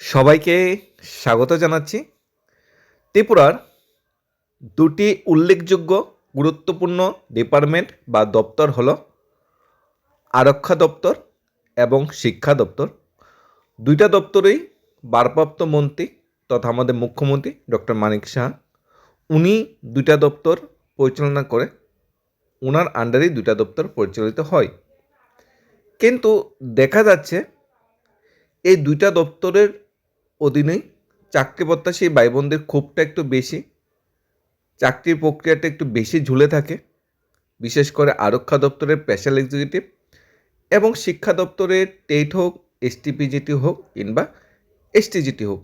সবাইকে স্বাগত জানাচ্ছি। ত্রিপুরার দুটি উল্লেখযোগ্য গুরুত্বপূর্ণ ডিপার্টমেন্ট বা দপ্তর হল আরক্ষা দপ্তর এবং শিক্ষা দপ্তর। দুইটা দপ্তরেই ভারপ্রাপ্ত মন্ত্রী তথা আমাদের মুখ্যমন্ত্রী ডক্টর মানিক শাহ উনি দুইটা দপ্তর পরিচালনা করে ওনার আন্ডারেই দুইটা দপ্তর পরিচালিত হয়। কিন্তু দেখা যাচ্ছে, এই দুইটা দপ্তরের অধীনেই চাকরি প্রত্যাশী ভাই বোনদের ক্ষোভটা একটু বেশি, চাকরির প্রক্রিয়াটা একটু বেশি ঝুলে থাকে, বিশেষ করে আরক্ষা দপ্তরের স্পেশাল এক্সিকিউটিভ এবং শিক্ষা দপ্তরের টেট হোক এসটিপিজিটি হোক কিংবা এসটিজিটি হোক।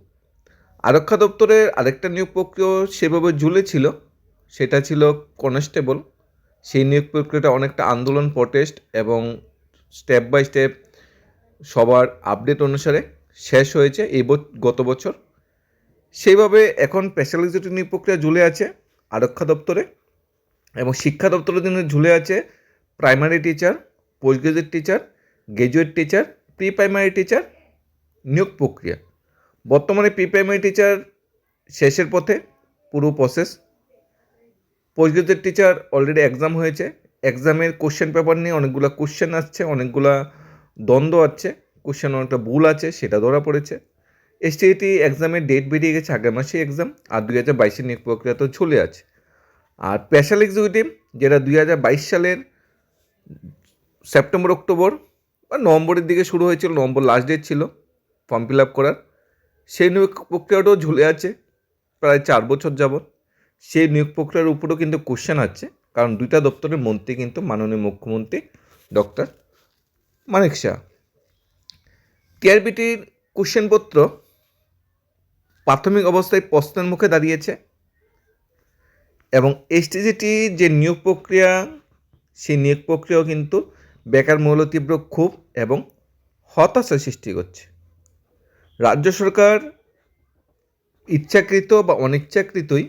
আরক্ষা দপ্তরের আরেকটা নিয়োগ প্রক্রিয়া সেভাবে ঝুলেছিল সেটা ছিল কনস্টেবল সেই নিয়োগ প্রক্রিয়াটা অনেকটা আন্দোলন প্রটেস্ট এবং স্টেপ বাই স্টেপ সবার আপডেট অনুসারে শেষ হয়েছে এই গত বছর। সেইভাবে এখন স্পেশাল এক্সিকিউটিভ প্রক্রিয়া ঝুলে আছে আরক্ষা দপ্তরে এবং শিক্ষা দপ্তরের জন্য ঝুলে আছে primary teacher post graduate teacher graduate teacher pre primary teacher নিয়োগ প্রক্রিয়া। বর্তমানে প্রি প্রাইমারি টিচার শেষের পথে পুরো process post graduate teacher already exam হয়েছে এক্সামের কোশ্চেন পেপার নিয়ে অনেকগুলো কোশ্চেন আসছে, অনেকগুলা দ্বন্দ্ব আছে। কোশ্চেন অনেকটা ভুল আছে, সেটা ধরা পড়েছে। এসটিআইটি এক্সামের ডেট বেরিয়ে গেছে আগের মাসে এক্সাম আর দুই হাজার বাইশের নিয়োগ প্রক্রিয়া তো চলে আছে। আর স্পেশাল এক্সিকিউটিভ যেটা দুই হাজার বাইশ সালের সেপ্টেম্বর অক্টোবর বা নভেম্বরের দিকে শুরু হয়েছিল, নভেম্বর লাস্ট ডেট ছিল ফর্ম ফিল আপ করার। সেই নিয়োগ প্রক্রিয়াটাও ঝুলে আছে, প্রায় চার বছর যাবৎ। সেই নিয়োগ প্রক্রিয়ার উপরেও কিন্তু কোশ্চেন আছে, কারণ দুইটা দপ্তরের মন্ত্রী কিন্তু মাননীয় মুখ্যমন্ত্রী ডক্টর মানিক শাহ। টিআরবিটির কোশ্চেনপত্র প্রাথমিক অবস্থায় প্রশ্নের মুখে দাঁড়িয়েছে এবং এসটিজিটি যে নিয়োগ প্রক্রিয়া, সেই নিয়োগ প্রক্রিয়াও কিন্তু বেকার মূল্য তীব্র ক্ষোভ এবং হতাশা সৃষ্টি করছে। রাজ্য সরকার ইচ্ছাকৃত বা অনিচ্ছাকৃতই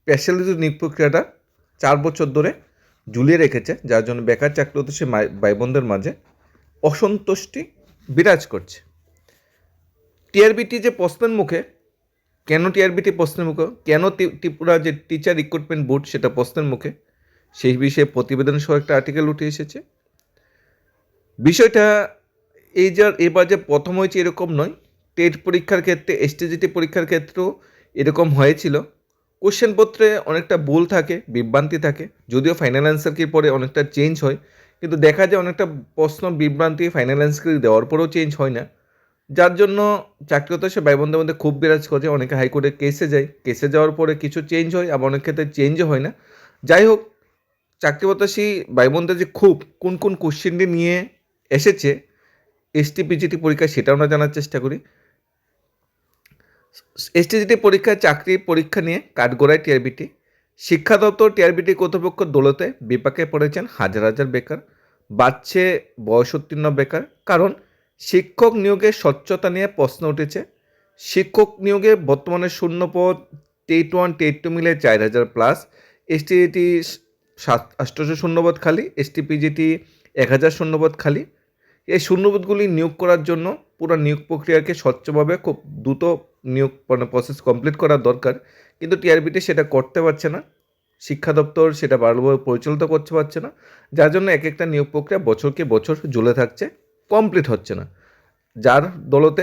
স্পেশালিটি নিয়োগ প্রক্রিয়াটা চার বছর ধরে ঝুলিয়ে রেখেছে, যার জন্য বেকার চাকরি হতে সে ভাই মাঝে অসন্তুষ্টি বিরাজ করছে। টিআরবিটি যে প্রশ্নের মুখে, কেন টিআরবিটি প্রশ্নের মুখে, কেন ত্রি- ত্রিপুরা যে টিচার রিক্রুটমেন্ট বোর্ড সেটা প্রশ্নের মুখে, সেই বিষয়ে প্রতিবেদন সহ একটা আর্টিকেল উঠে এসেছে। বিষয়টা এই যে এবার যে প্রথম হয়েছে এরকম নয় টেট পরীক্ষার ক্ষেত্রে এসটিজিটি পরীক্ষার ক্ষেত্রেও এরকম হয়েছিল। কোশ্চেনপত্রে অনেকটা ভুল থাকে, বিভ্রান্তি থাকে, যদিও ফাইনাল অ্যান্সার কি পরে অনেকটা চেঞ্জ হয়, কিন্তু দেখা যায় অনেকটা প্রশ্ন বিভ্রান্তি ফাইনাল অ্যান্সার দেওয়ার পরেও চেঞ্জ হয় না। যার জন্য চাকরিগত সে বোনদের মধ্যে খুব বিরাজ করে অনেকে হাইকোর্টে কেসে যায়। কেসে যাওয়ার পরে কিছু চেঞ্জ হয়, আবার অনেক ক্ষেত্রে চেঞ্জও হয় না। যাই হোক, চাকরি প্রত্যাশী ভাই যে খুব কোন কোন কোশ্চেনটি নিয়ে এসেছে এসটি পিজিটি পরীক্ষা সেটা আমরা জানার চেষ্টা করি। এসটিজিটি পরীক্ষায় চাকরি পরীক্ষা নিয়ে কাঠগোড়ায় টিআরবিটি শিক্ষা দপ্তর টিআরবিটি কর্তৃপক্ষ দৌলতে বিপাকে পড়েছেন হাজার হাজার বেকার, বাড়ছে বয়সোত্তীর্ণ বেকার। কারণ শিক্ষক নিয়োগের স্বচ্ছতা নিয়ে প্রশ্ন উঠেছে। শিক্ষক নিয়োগে বর্তমানে শূন্য পদ টেট ওয়ান টেট টু মিলে চার হাজার প্লাস এসটিটি সাত শূন্যপদ খালি এসটিপিজিটি এক হাজার শূন্যপদ খালি। এই শূন্যপদগুলি নিয়োগ করার জন্য পুরো নিয়োগ প্রক্রিয়াকে স্বচ্ছভাবে খুব দ্রুত নিয়োগ মানে প্রসেস কমপ্লিট করা দরকার। কিন্তু টিআরবিটি সেটা করতে পারছে না। শিক্ষা দপ্তর সেটা ভালোভাবে পরিচালিত করতে পারছে না। যার জন্য এক একটা নিয়োগ প্রক্রিয়া বছরকে বছর ঝুলে থাকছে। কমপ্লিট হচ্ছে না। যার দলতে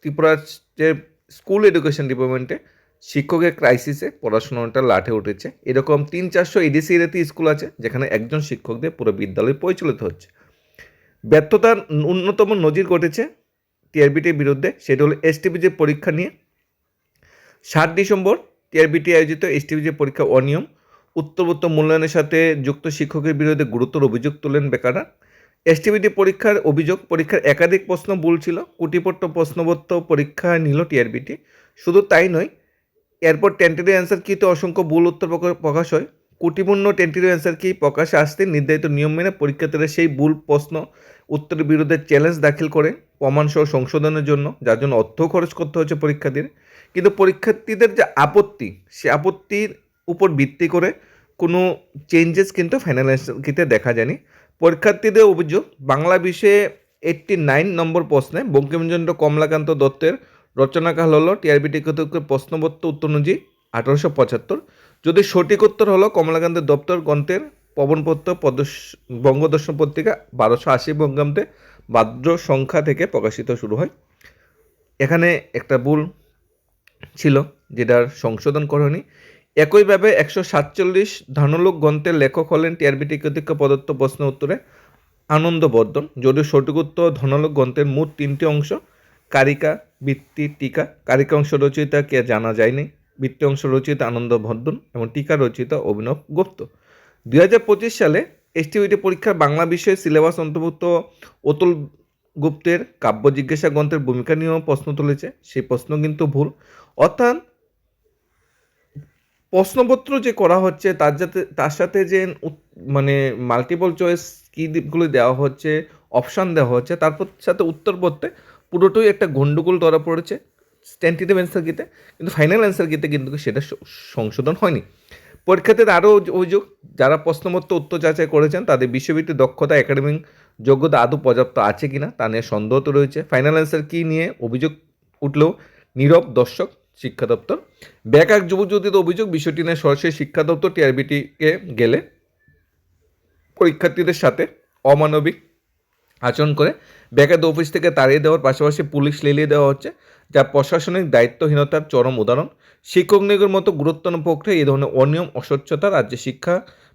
ত্রিপুরার যে স্কুল এডুকেশন ডিপার্টমেন্টে শিক্ষকের ক্রাইসিসে পড়াশোনাটা লাঠে উঠেছে। এরকম তিন চারশো এডিসি এরিয়াতে স্কুল আছে, যেখানে একজন শিক্ষক দিয়ে পুরো বিদ্যালয় পরিচালিত হচ্ছে। ব্যর্থতার ন্যূনতম নজির ঘটেছে টিআরবিটির বিরুদ্ধে, সেটা হলো এসটিপিজি পরীক্ষা নিয়ে। সাত ডিসেম্বর টিআরবিটি আয়োজিত এসটিপিজি পরীক্ষা অনিয়ম। উত্তরোত্তর মূল্যায়নের সাথে যুক্ত শিক্ষকের বিরুদ্ধে গুরুতর অভিযোগ তোলেন বেকাররা। এসটিবিটি পরীক্ষার অভিযোগ, পরীক্ষার একাধিক প্রশ্ন ভুল ছিল, কুটিপট্ট প্রশ্নপত্র পরীক্ষা নিল টিআরবিটি শুধু তাই নয়, এরপর টেন্টেটিভ অ্যান্সার কিতে অসংখ্য ভুল উত্তর প্রকা- প্রকাশ হয়। কুটিপূর্ণ টেন্টেটিভ অ্যান্সার কি প্রকাশে আসতে নির্ধারিত নিয়ম মেনে পরীক্ষার্থীরা সেই ভুল প্রশ্ন উত্তরের বিরুদ্ধে চ্যালেঞ্জ দাখিল করে প্রমাণসহ সংশোধনের জন্য, যার জন্য অর্থ খরচ করতে হচ্ছে পরীক্ষার্থীর কিন্তু পরীক্ষার্থীদের যে আপত্তি, সে আপত্তির উপর ভিত্তি করে কোনো চেঞ্জেস কিন্তু ফাইনাল অ্যান্সার দেখা যায়নি। পরীক্ষার্থীদের অভিযোগ, বাংলা বিষয়ে এইট্টি নাইন নম্বর প্রশ্নে বঙ্কিমচন্দ্র কমলাকান্ত দত্তের রচনাকাল হলো টিআরবিটি কর্তৃপক্ষের প্রশ্নপত্র উত্তর অনুযায়ী আঠারোশো পঁচাত্তর। যদি সঠিক উত্তর হলো কমলাকান্তের দপ্তর গ্রন্থের পবনপত্র পদস বঙ্গদর্শন পত্রিকা বারোশো আশি বঙ্গাব্দে ভাদ্র সংখ্যা থেকে প্রকাশিত শুরু হয়। এখানে একটা ভুল ছিল, যেটার সংশোধন করেনি একইভাবে একশো সাতচল্লিশ ধানলোক গ্রন্থের লেখক হলেন টিআরবিটি কর্তৃক প্রদত্ত প্রশ্ন উত্তরে আনন্দবর্ধন, যদিও সঠিক উত্তর ধনলোক গ্রন্থের মোট তিনটি অংশ, কারিকা, বৃত্তি, টিকা। কারিকা অংশ রচয়িতা কে জানা যায়নি, বৃত্তি অংশ রচয়িতা আনন্দবর্ধন এবং টিকা রচয়িতা অভিনব গুপ্ত। দুই হাজার পঁচিশ সালে এসটিউটি পরীক্ষার বাংলা বিষয়ে সিলেবাস অন্তর্ভুক্ত অতুল গুপ্তের কাব্য জিজ্ঞাসা গ্রন্থের ভূমিকা নিয়েও প্রশ্ন তুলেছে। সেই প্রশ্ন কিন্তু ভুল। অর্থাৎ প্রশ্নপত্র যে করা হচ্ছে, তার যাতে, তার সাথে যে মানে মাল্টিপল চয়েস কী দেওয়া হচ্ছে অপশান দেওয়া হচ্ছে তারপর সাথে উত্তর পড়তে পুরোটাই একটা গন্ডগোল ধরা পড়েছে টেন্টেটিভ অ্যান্সার গিতে কিন্তু ফাইনাল অ্যান্সার গিতে কিন্তু সেটা সংশোধন হয়নি। পরীক্ষাতে আরও অভিযোগ, যারা প্রশ্নপত্র উত্তর যাচাই করেছেন, তাদের বিশ্বভিত্তিক দক্ষতা একাডেমিক যোগ্যতা আদৌ পর্যাপ্ত আছে কিনা, তা নিয়ে সন্দেহ তো রয়েছে। ফাইনাল অ্যান্সার কী নিয়ে অভিযোগ উঠলেও নীরব দর্শক শিক্ষা দপ্তর। ব্যাক যুব যুবতীদের অভিযোগ, বিষয়টি নিয়ে সরাসরি শিক্ষা দপ্তর টিআরবিটিকে গেলে পরীক্ষার্থীদের সাথে অমানবিক আচরণ করে। বেকার অফিস থেকে তাড়িয়ে দেওয়ার পাশাপাশি পুলিশ লেলিয়ে দেওয়া হচ্ছে, যা প্রশাসনিক দায়িত্বহীনতার চরম উদাহরণ। শিক্ষক নিয়োগের মতো গুরুত্বপূর্ণ প্রক্রিয়া এই ধরনের অনিয়ম, অস্বচ্ছতা রাজ্যের শিক্ষা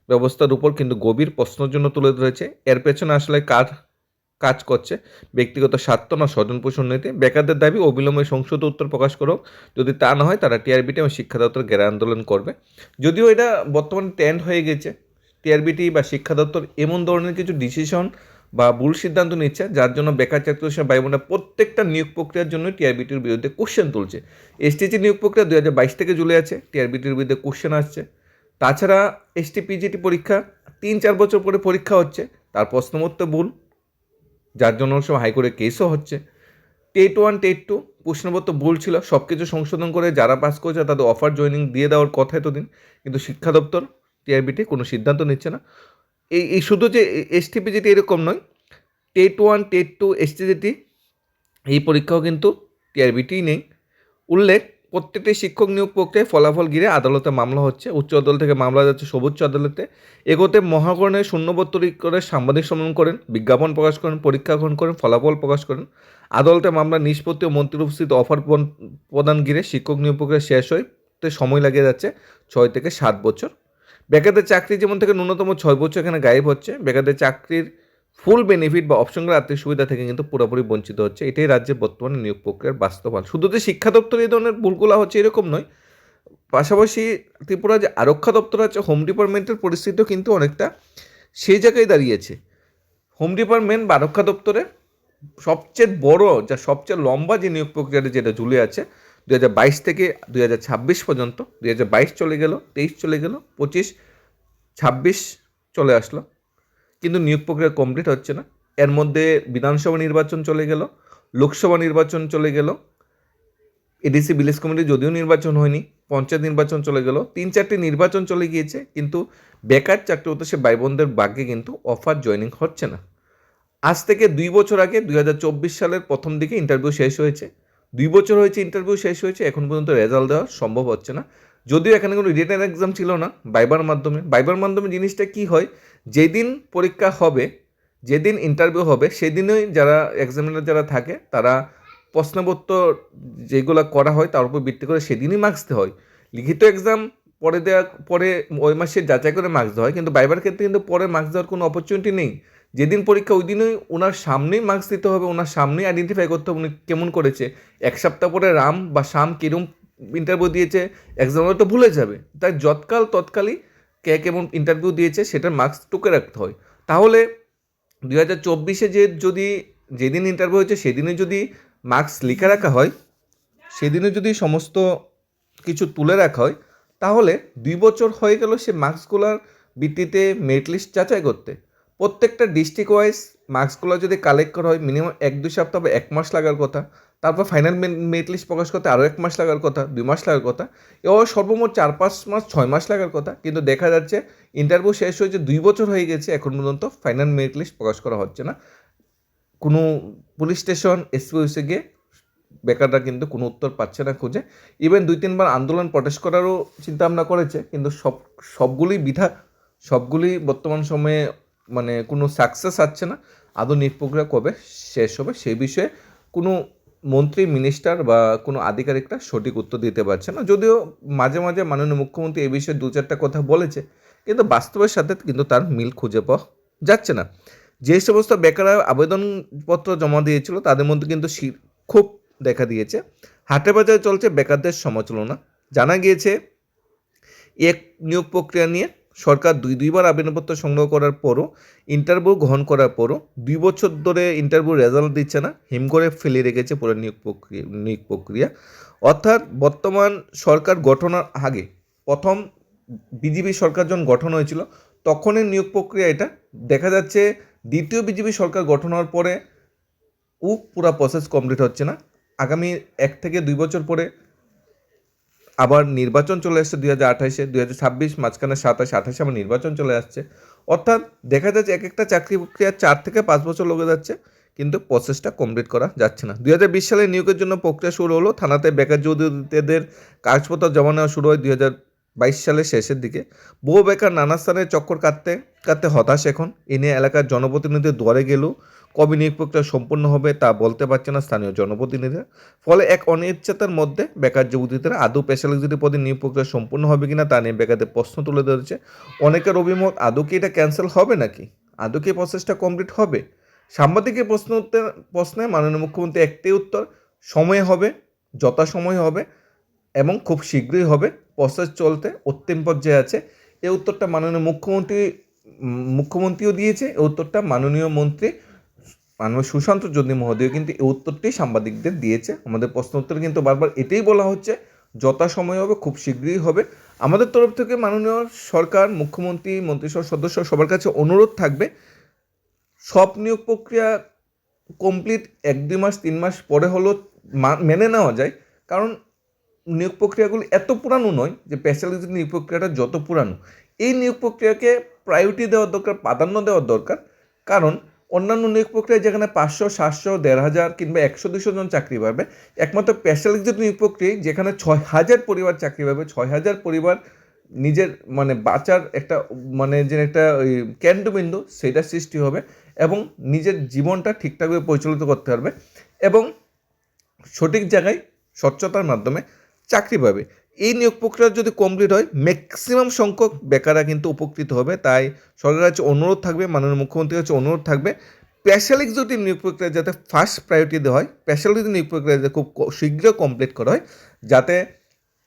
ব্যবস্থার উপর কিন্তু গভীর প্রশ্নের জন্য তুলে ধরেছে। এর পেছনে আসলে কার কাজ করছে। ব্যক্তিগত স্বার্থ না স্বজন পোষণ নীতি। বেকারদের দাবি, অবিলম্বে সংসদ উত্তর প্রকাশ করো যদি তা না হয়, তারা টিআরবিটি এবং শিক্ষা দপ্তর ঘেরা আন্দোলন করবে। যদিও এটা বর্তমানে ট্রেন্ড হয়ে গেছে। টিআরবিটি বা শিক্ষা দপ্তর এমন ধরনের কিছু ডিসিশন বা ভুল সিদ্ধান্ত নিচ্ছে, যার জন্য বেকার চাকরি ভাই প্রত্যেকটা নিয়োগ প্রক্রিয়ার জন্য টিআরবিটির বিরুদ্ধে কোশ্চেন তুলছে। এসটিজি নিয়োগ প্রক্রিয়া দু হাজার বাইশ থেকে ঝুলে আছে। টিআরবিটির বিরুদ্ধে কোশ্চেন আসছে। তাছাড়া এসটি পিজিটি পরীক্ষা তিন চার বছর পরে পরীক্ষা হচ্ছে। তার প্রশ্নমত্ত ভুল। যার জন্য সব হাইকোর্টে কেসও হচ্ছে। টেট ওয়ান টেট টু প্রশ্নপত্র ভুল ছিল সব কিছু সংশোধন করে যারা পাস করেছে তাদের অফার জয়েনিং দিয়ে দেওয়ার কথা এতদিন, কিন্তু শিক্ষা দপ্তর টিআরবিটি কোনো সিদ্ধান্ত নিচ্ছে না। এই এই শুধু যে এসটিপিজিটি এরকম নয় TET one TET two STGT এই পরীক্ষাও কিন্তু টিআরবিটিই নেই। উল্লেখ প্রত্যেকটি শিক্ষক নিয়োগ প্রক্রিয়ায় ফলাফল ঘিরে আদালতে মামলা হচ্ছে। উচ্চ আদালত থেকে মামলা যাচ্ছে সর্বোচ্চ আদালতে। এগোতে মহাকরণের শূন্যপদ তৈরি করে সাংবাদিক সম্মেলন করেন, বিজ্ঞাপন প্রকাশ করেন, পরীক্ষা গ্রহণ করেন, ফলাফল প্রকাশ করেন। আদালতে মামলা নিষ্পত্তি ও মন্ত্রীর উপস্থিত অফার প্রদান- ঘিরে শিক্ষক নিয়োগ প্রক্রিয়া শেষ হয় সময় লাগিয়ে যাচ্ছে ছয় থেকে সাত বছর। বেকারদের চাকরি যেমন থেকে ন্যূনতম ছয় বছর এখানে গায়েব হচ্ছে। বেকারদের চাকরির ফুল বেনিফিট বা অপশনগুলো আর্থিক সুবিধা থেকে কিন্তু পুরোপুরি বঞ্চিত হচ্ছে। এটাই রাজ্যের বর্তমানে নিয়োগ প্রক্রিয়ার বাস্তব হাল শুধু যে শিক্ষা দপ্তর এই ধরনের ভুলগুলো হচ্ছে এরকম নয়, পাশাপাশি ত্রিপুরা যে আরক্ষা দপ্তর আছে হোম ডিপার্টমেন্টের পরিস্থিতিও কিন্তু অনেকটা সেই জায়গায় দাঁড়িয়েছে। হোম ডিপার্টমেন্ট বা আরক্ষা দপ্তরে সবচেয়ে বড় যা সবচেয়ে লম্বা যে নিয়োগ প্রক্রিয়াটা যেটা ঝুলে আছে দু হাজার বাইশ থেকে দুই হাজার ছাব্বিশ পর্যন্ত দুই হাজার বাইশ চলে গেল, তেইশ চলে গেল, পঁচিশ, ছাব্বিশ চলে আসলো। কিন্তু নিয়োগ প্রক্রিয়া কমপ্লিট হচ্ছে না। এর মধ্যে বিধানসভা নির্বাচন চলে গেল, লোকসভা নির্বাচন চলে গেল, এডিসি ভিলেজ কমিটি যদিও নির্বাচন হয়নি, পঞ্চায়েত নির্বাচন চলে গেল, তিন চারটি নির্বাচন চলে গিয়েছে, কিন্তু বেকার চাকরি সে ভাই বোনদের কিন্তু অফার জয়েনিং হচ্ছে না। আজ থেকে দুই বছর আগে দুই হাজার চব্বিশ সালের প্রথম দিকে ইন্টারভিউ শেষ হয়েছে। দুই বছর হয়েছে ইন্টারভিউ শেষ হয়েছে, এখন পর্যন্ত রেজাল্ট দেওয়া সম্ভব হচ্ছে না। যদিও এখানে কোনো রিটেন এক্সাম ছিল না বাইবার মাধ্যমে। বাইবার মাধ্যমে জিনিসটা কি হয়, যেদিন পরীক্ষা হবে, যেদিন ইন্টারভিউ হবে, সেদিনই যারা এক্সামিনার যারা থাকে, তারা প্রশ্নপত্র যেগুলো করা হয়, তার উপর ভিত্তি করে সেদিনই মার্কস দেওয়া হয়। লিখিত এক্সাম পরে দেওয়া পরে ওই মাসে যাচাই করে মার্কস দেওয়া হয়, কিন্তু বাইবার ক্ষেত্রে কিন্তু পরে মার্কস দেওয়ার কোনো অপরচুনিটি নেই। যেদিন পরীক্ষা, ওই দিনই ওনার সামনেই মার্কস দিতে হবে, ওনার সামনেই আইডেন্টিফাই করতে হবে, উনি কেমন করেছে। এক সপ্তাহ পরে রাম বা শাম কিরম ইন্টারভিউ দিয়েছে এক্সাম তো ভুলে যাবে। তাই যৎকাল তৎকালই কে কেমন ইন্টারভিউ দিয়েছে সেটার মার্কস টুকে রাখতে হয়। তাহলে দু হাজার চব্বিশে যে যদি যেদিন ইন্টারভিউ হয়েছে সেদিনে যদি মার্কস লিখে রাখা হয় সেদিনে যদি সমস্ত কিছু তুলে রাখা হয়, তাহলে দুই বছর হয়ে গেল সে মার্কসগুলোর ভিত্তিতে মেরিট লিস্ট যাচাই করতে। প্রত্যেকটা ডিস্ট্রিক্ট ওয়াইজ মার্কসগুলো যদি কালেক্ট করা হয় মিনিমাম এক দুই সপ্তাহ বা এক মাস লাগার কথা। তারপর ফাইনাল মেরিট লিস্ট প্রকাশ করতে আরও এক মাস লাগার কথা, দুই মাস লাগার কথা, এবার সর্বমোট চার পাঁচ মাস, ছয় মাস লাগার কথা, কিন্তু দেখা যাচ্ছে ইন্টারভিউ শেষ হয়েছে দুই বছর হয়ে গেছে, এখন পর্যন্ত ফাইনাল মেরিট লিস্ট প্রকাশ করা হচ্ছে না। কোনো পুলিশ স্টেশন এসপি অফিসে গিয়ে বেকাররা কিন্তু কোনো উত্তর পাচ্ছে না খুঁজে। ইভেন দুই, তিনবার আন্দোলন প্রটেস্ট করারও চিন্তা ভাবনা করেছে, কিন্তু সব, সবগুলি বিধা, সবগুলি বর্তমান সময়ে মানে কোনো সাকসেস আসছে না। আদৌ নিয়োগ প্রক্রিয়া কবে শেষ হবে সেই বিষয়ে কোনো মন্ত্রী মিনিস্টার বা কোনো আধিকারিকরা সঠিক উত্তর দিতে পারছে না। যদিও মাঝে মাঝে মাননীয় মুখ্যমন্ত্রী এই বিষয়ে দু চারটা কথা বলেছে, কিন্তু বাস্তবের সাথে কিন্তু তার মিল খুঁজে পাওয়া যাচ্ছে না। যে সমস্ত বেকাররা আবেদনপত্র জমা দিয়েছিল, তাদের মধ্যে কিন্তু খুব দেখা দিয়েছে। হাটে বাজারে চলছে বেকারদের সমালোচনা জানা গিয়েছে, এক নিয়োগ প্রক্রিয়া নিয়ে সরকার দুই দুইবার আবেদনপত্র সংগ্রহ করার পরও ইন্টারভিউ গ্রহণ করার পরও দুই বছর ধরে ইন্টারভিউ রেজাল্ট দিচ্ছে না, হিম করে ফেলে রেখেছে পুরো নিয়োগ প্রক্রিয়া নিয়োগ প্রক্রিয়া। অর্থাৎ বর্তমান সরকার গঠনের আগে প্রথম বিজেপি সরকার যখন গঠন হয়েছিল তখনই নিয়োগ প্রক্রিয়া এটা। দেখা যাচ্ছে দ্বিতীয় বিজেপি সরকার গঠন হওয়ার পরে ও পুরো প্রসেস কমপ্লিট হচ্ছে না। আগামী এক থেকে দুই বছর পরে আবার নির্বাচন চলে আসছে দুই হাজার আঠাশে দুই হাজার ছাব্বিশ মাঝখানে সাতাশ, আঠাশে আবার নির্বাচন চলে আসছে। অর্থাৎ দেখা যাচ্ছে এক একটা চাকরি প্রক্রিয়া চার থেকে পাঁচ বছর লেগে যাচ্ছে, কিন্তু প্রসেসটা কমপ্লিট করা যাচ্ছে না। দুই হাজার বিশ সালে নিয়োগের জন্য প্রক্রিয়া শুরু হলো, থানাতে বেকার যুবতীদের কাগজপত্র জমা নেওয়া শুরু হয় দুই হাজার বাইশ সালের শেষের দিকে। বহু বেকার নানা স্থানে চক্কর কাটতে কাটতে হতাশ এখন। এ নিয়ে এলাকার জনপ্রতিনিধিদের দরে গেলেও কবে নিয়োগ প্রক্রিয়া সম্পূর্ণ হবে তা বলতে পারছে না স্থানীয় জনপ্রতিনিধিরা। ফলে এক অনিশ্চয়তার মধ্যে বেকার যুবতীদের আদৌ স্পেশালিস্ট পদে নিয়োগ প্রক্রিয়া সম্পূর্ণ হবে কিনা তা নিয়ে বেকারদের প্রশ্ন তুলে ধরেছে। অনেকের অভিমত, আদৌ কি এটা ক্যান্সেল হবে নাকি? আদৌ কি প্রসেসটা কমপ্লিট হবে? সাংবাদিকের প্রশ্ন উত্তর প্রশ্নে মাননীয় মুখ্যমন্ত্রী একটি উত্তর, সময়ে হবে, যথাসময় হবে এবং খুব শীঘ্রই হবে। প্রসেস চলতে অন্তিম পর্যায়ে আছে। এই উত্তরটা মাননীয় মুখ্যমন্ত্রী, মুখ্যমন্ত্রীও দিয়েছে, এই উত্তরটা মাননীয় মন্ত্রী মাননীয় সুশান্ত চৌধুরী মহোদয় কিন্তু এই উত্তরটি সাংবাদিকদের দিয়েছে। আমাদের প্রশ্ন উত্তরে কিন্তু বারবার এটাই বলা হচ্ছে, যথাসময় হবে, খুব শীঘ্রই হবে। আমাদের তরফ থেকে মাননীয় সরকার, মুখ্যমন্ত্রী, মন্ত্রিসভার সদস্য সবার কাছে অনুরোধ থাকবে, সব নিয়োগ প্রক্রিয়া কমপ্লিট এক দুই মাস, তিন মাস পরে হলেও মেনে নেওয়া যায়। কারণ নিয়োগ প্রক্রিয়াগুলি এত পুরানো নয় যে স্পেশালিস্ট নিয়োগ প্রক্রিয়াটা যত পুরানো। এই নিয়োগ প্রক্রিয়াকে প্রায়োরিটি দেওয়ার দরকার, প্রাধান্য দেওয়ার দরকার। কারণ অন্যান্য নিয়োগ প্রক্রিয়া যেখানে পাঁচশো, সাতশো, দেড় হাজার কিংবা একশো দুশো জন চাকরি পাবে, একমাত্র স্পেশালিস্ট নিয়োগ প্রক্রিয়ায় যেখানে ছয় হাজার পরিবার চাকরি পাবে, ছয় হাজার পরিবার নিজের মানে বাঁচার একটা মানে যে একটা ওই কেন্দ্রবিন্দু সেটা সৃষ্টি হবে এবং নিজের জীবনটা ঠিকঠাকভাবে পরিচালিত করতে পারবে এবং সঠিক জায়গায় স্বচ্ছতার মাধ্যমে চাকরি পাবে। এই নিয়োগ প্রক্রিয়া যদি কমপ্লিট হয় ম্যাক্সিমাম সংখ্যক বেকাররা কিন্তু উপকৃত হবে। তাই সরকারের কাছে অনুরোধ থাকবে, মাননীয় মুখ্যমন্ত্রীর কাছে অনুরোধ থাকবে স্পেশালিস্ট যদি নিয়োগ প্রক্রিয়া যাতে ফার্স্ট প্রায়োরিটি দেওয়া হয় স্পেশালিস্ট নিয়োগ প্রক্রিয়া যাতে খুব শীঘ্র কমপ্লিট করা হয়, যাতে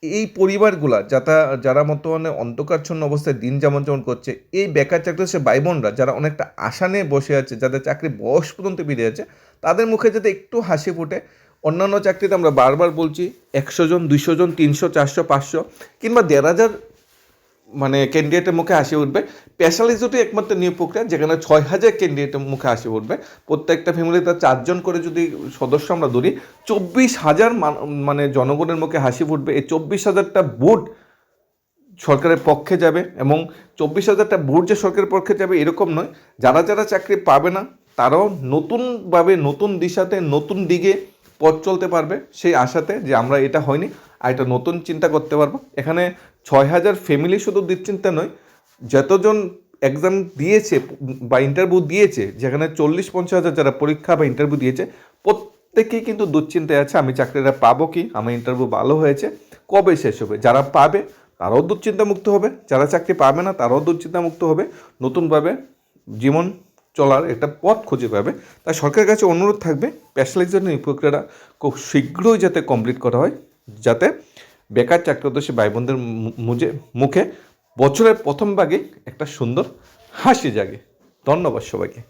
এই পরিবারগুলা যারা যারা বর্তমানে অন্ধকারচ্ছন্ন অবস্থায় দিন যেমন যেমন করছে, এই বেকার চাকরি সে ভাই বোনরা যারা অনেকটা আশা নিয়ে বসে আছে, যাদের চাকরি বয়স পর্যন্ত বেরিয়ে আছে তাদের মুখে যাতে একটু হাসি ফুটে অন্যান্য চাকরিতে আমরা বারবার বলছি একশো জন, দুইশো জন, তিনশো, চারশো, পাঁচশো, কিংবা দেড় হাজার মানে ক্যান্ডিডেটের মুখে হাসি উঠবে। স্পেশালিস্টটি একমাত্র নিয়োগ প্রক্রিয়া, যেখানে ছয় হাজার ক্যান্ডিডেটের মুখে হাসি উঠবে। প্রত্যেকটা ফ্যামিলিতে চারজন করে যদি সদস্য আমরা ধরি, চব্বিশ হাজার মানে জনগণের মুখে হাসি ফুটবে। এই চব্বিশ হাজারটা বুট সরকারের পক্ষে যাবে এবং চব্বিশ হাজারটা বুট যে সরকারের পক্ষে যাবে এরকম নয়। যারা যারা চাকরি পাবে না তারাও নতুনভাবে নতুন দিশাতে, নতুন দিকে পথ চলতে পারবে সেই আশাতে যে আমরা এটা হয়নি, আর এটা নতুন চিন্তা করতে পারব। এখানে ছয় হাজার ফ্যামিলি শুধু দুশ্চিন্তা নয়, যতজন এক্সাম দিয়েছে বা ইন্টারভিউ দিয়েছে, যেখানে চল্লিশ পঞ্চাশ হাজার যারা পরীক্ষা বা ইন্টারভিউ দিয়েছে, প্রত্যেকেই কিন্তু দুশ্চিন্তায় আছে, আমি চাকরিটা পাবো কি? আমার ইন্টারভিউ ভালো হয়েছে, কবে শেষ হবে? যারা পাবে, তারাও দুশ্চিন্তামুক্ত হবে, যারা চাকরি পাবে না, তারাও দুশ্চিন্তামুক্ত হবে। নতুনভাবে জীবন চলার একটা পথ খুঁজে পাবে। তাই সরকারের কাছে অনুরোধ থাকবে স্পেশালাইজেশন এই প্রক্রিয়াটা খুব শীঘ্রই যাতে কমপ্লিট করা হয়, যাতে বেকার চাকরিদর্শী ভাই বোনদের মুজে, মুখে বছরের প্রথম ভাগে একটা সুন্দর হাসি জাগে। ধন্যবাদ সবাইকে।